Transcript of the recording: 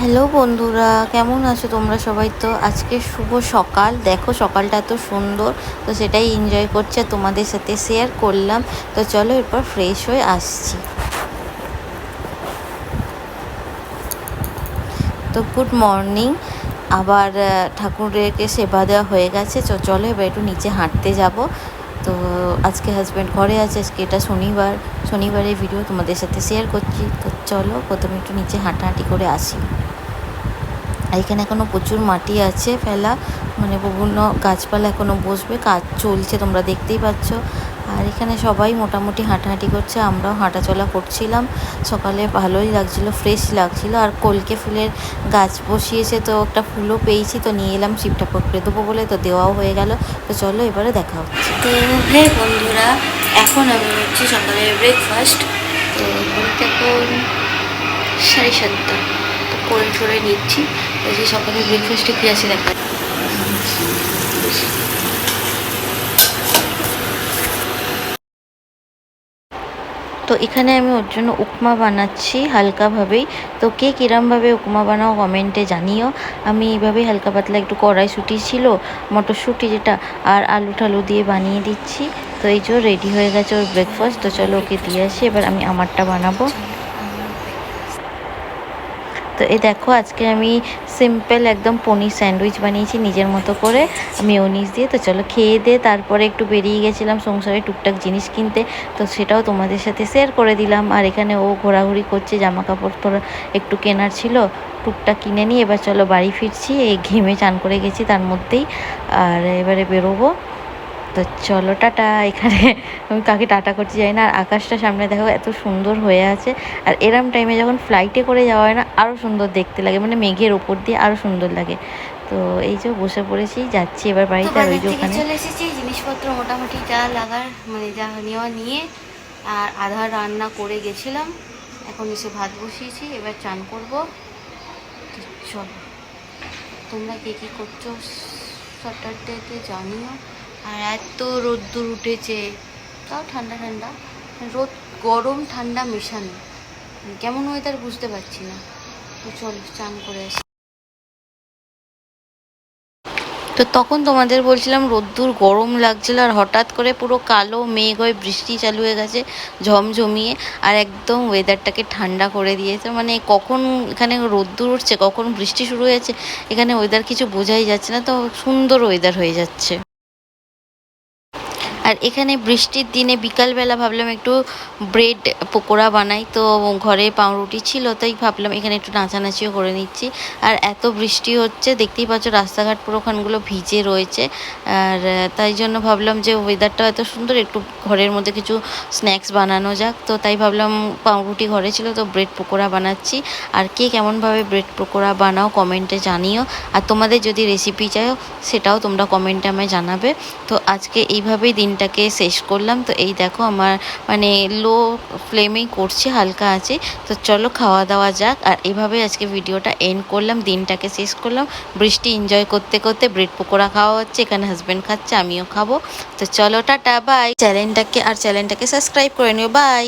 Hello বন্ধুরা কেমন আছো তোমরা সবাই? তো আজকে শুভ সকাল। দেখো সকালটা এত সুন্দর। তো সেটাই এনজয় করছে তোমাদের সাথে শেয়ার করলাম। তো চলো এরপর ফ্রেশ হয়ে আসছি। তো গুড মর্নিং আবার আহ, ঠাকুরেরকে সেবা দেওয়া হয়ে গেছে। চ চলো এবার একটু নিচে হাঁটতে যাব। তো আজকে হাজব্যান্ড ঘরে আছে আজকে এটা শনিবার। শনিবারের ভিডিও তোমাদের সাথে শেয়ার করছি। তো চলো প্রথমে একটু নিচে হাঁটাহাঁটি করে আসি। এখানে এখনও প্রচুর মাটি আছে, ফেলা। মানে বিভিন্ন গাছপালা এখনও বসবে, কাজ চলছে, তোমরা দেখতেই পাচ্ছ। আর এখানে সবাই মোটামুটি হাঁটাহাঁটি করছে, আমরাও হাঁটাচলা করছিলাম। সকালে ভালোই লাগছিল ফ্রেশ লাগছিল। আর কলকে ফুলের গাছ বসিয়েছে, তো একটা ফুলও পেয়েছি, তো নিয়ে এলাম শিব ঠাকুরকে দেবো বলে, তো দেওয়াও হয়ে গেল। তো চলো এবারে দেখা হচ্ছে। তো হে বন্ধুরা, এখন আমি হচ্ছে সকালের ব্রেকফাস্ট তো এখন সাড়ে সাতটা। করে ঠরে নিচ্ছি। যে সকালে ব্রেকফাস্টে কী আছে দেখা তো এখানে আমি ওর জন্য উপমা বানাচ্ছি হালকাভাবেই। তো কে কিরমভাবে উপমা বানাও কমেন্টে জানিও। আমি এইভাবেই হালকা পাতলা একটু কড়াইশুঁটি ছিল, মটরশুঁটি যেটা, আর আলু টালু দিয়ে বানিয়ে দিচ্ছি। তো এই যে রেডি হয়ে গেছে ওর ব্রেকফাস্ট তো চলো ওকে দিয়ে আসি, এবার আমি আমারটা বানাবো। তো এই দেখো, আজকে আমি সিম্পল একদম পনির স্যান্ডউইচ বানিয়েছি নিজের মতো করে মেয়োনিজ দিয়ে। তো চলো খেয়ে দিয়ে তারপরে একটু বেরিয়ে গেছিলাম সংসারে টুকটাক জিনিস কিনতে। তো সেটাও তোমাদের সাথে শেয়ার করে দিলাম। আর এখানে ও ঘোরাঘুরি করছে জামা কাপড় তোরা একটু কেনার ছিল, টুকটাক কিনে নিয়ে এবার চলো বাড়ি ফিরছি। এই ঘেমে চান করে গেছি তার মধ্যেই। আর এবারে বেরোবো। তো চলো টাটা। এখানে আমি কাকে টাটা করতে যাই না। আর আকাশটা সামনে দেখো এত সুন্দর হয়ে আছে। আর এরম টাইমে যখন ফ্লাইটে করে যাওয়া হয় না আরও সুন্দর দেখতে লাগে। মানে মেঘের ওপর দিয়ে আরও সুন্দর লাগে। তো এই যে বসে পড়েছি যাচ্ছি এবার বাড়িতে। আর ওই যে ওখানে চলে এসেছি। জিনিসপত্র মোটামুটি যা লাগার মানে যা নেওয়া নিয়ে আর আধা রান্না করে গেছিলাম। এখন এসে ভাত বসিয়েছি। এবার চান করব। চলো। তোমরা কে কী করছ? স্যাটারডেতে জানিও। আর এত রোদ্দুর উঠেছে। তাও ঠান্ডা ঠান্ডা। রোদ, গরম, ঠান্ডা, মেশানো। কেমন ওয়েদার বুঝতে পারছি না। তো চল, চান করে আসি। তো তখন তোমাদের বলছিলাম রোদ্দুর, গরম লাগছিল আর হঠাৎ করে পুরো কালো মেঘ হয়ে বৃষ্টি চালু হয়ে গেছে, ঝমঝমিয়ে। আর একদম ওয়েদারটাকে ঠান্ডা করে দিয়েছে। মানে কখন এখানে রোদ্দুর উঠছে, কখন বৃষ্টি শুরু হয়েছে, এখানে ওয়েদার কিছু বোঝাই যাচ্ছে না। তো সুন্দর ওয়েদার হয়ে যাচ্ছে। আর এখানে বৃষ্টির দিনে বিকালবেলা ভাবলাম একটু ব্রেড, পকোড়া বানাই। তো ঘরে পাউরুটি ছিল, তাই ভাবলাম এখানে একটু নাচানাচিও করে নিচ্ছি। আর এত বৃষ্টি হচ্ছে, দেখতেই পাচ্ছ রাস্তাঘাট পুরো ওখানগুলো ভিজে রয়েছে। আর, তাই জন্য ভাবলাম যে ওয়েদারটা এত সুন্দর, একটু ঘরের মধ্যে কিছু স্ন্যাক্স বানানো যাক। তো তাই ভাবলাম পাউরুটি ঘরে ছিল, তো ব্রেড, পকোড়া বানাচ্ছি। আর কে কেমনভাবে ব্রেড, পকোড়া বানাও কমেন্টে জানিও। আর তোমাদের যদি রেসিপি চাও, সেটাও তোমরা কমেন্টে আমায় জানাবে। তো আজকে এইভাবেই দিনটাকে শেষ করলাম। তো এই দেখো আমার মানে লো ফ্লেমেই করছে, হালকা আছে। তো চলো খাওয়া দাওয়া যাক। আর এইভাবে আজকে ভিডিওটা এন্ড করলাম, দিনটাকে শেষ করলাম। বৃষ্টি এনজয় করতে করতে ব্রেড পকোড়া খাওয়া হচ্ছে, এখানে হাজব্যান্ড খাচ্ছে, আমিও খাব। তো চলো, টাটা বাই চ্যানেলটাকে আর চ্যানেলটাকে সাবস্ক্রাইব করে নিও বাই